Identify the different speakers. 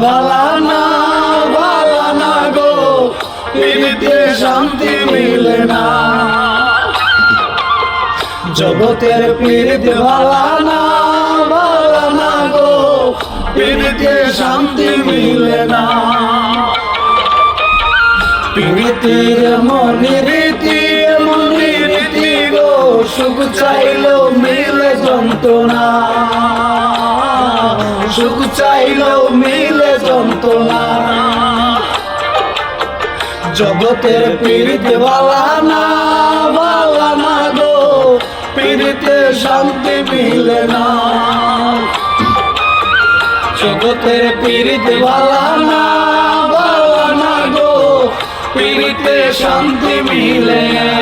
Speaker 1: ভালা না ভালা গো। পীড়িতে শান্তি মিলে না। জগতের পীড়িতে ভালা গো। পীড়িতে শান্তি মিলে না। রীতি, মনি রীতি গো। সুখ চাইলো মিলে যন্ত্রণা। সুখ চাইলো মিলে যন্ত্রণা। জগতের পীড়িতে বালা না বালা না গো, পীড়িতে শান্তি মিলে না। জগতের পীড়িতে বালা না বালা না গো, পীড়িতে শান্তি মিলে না।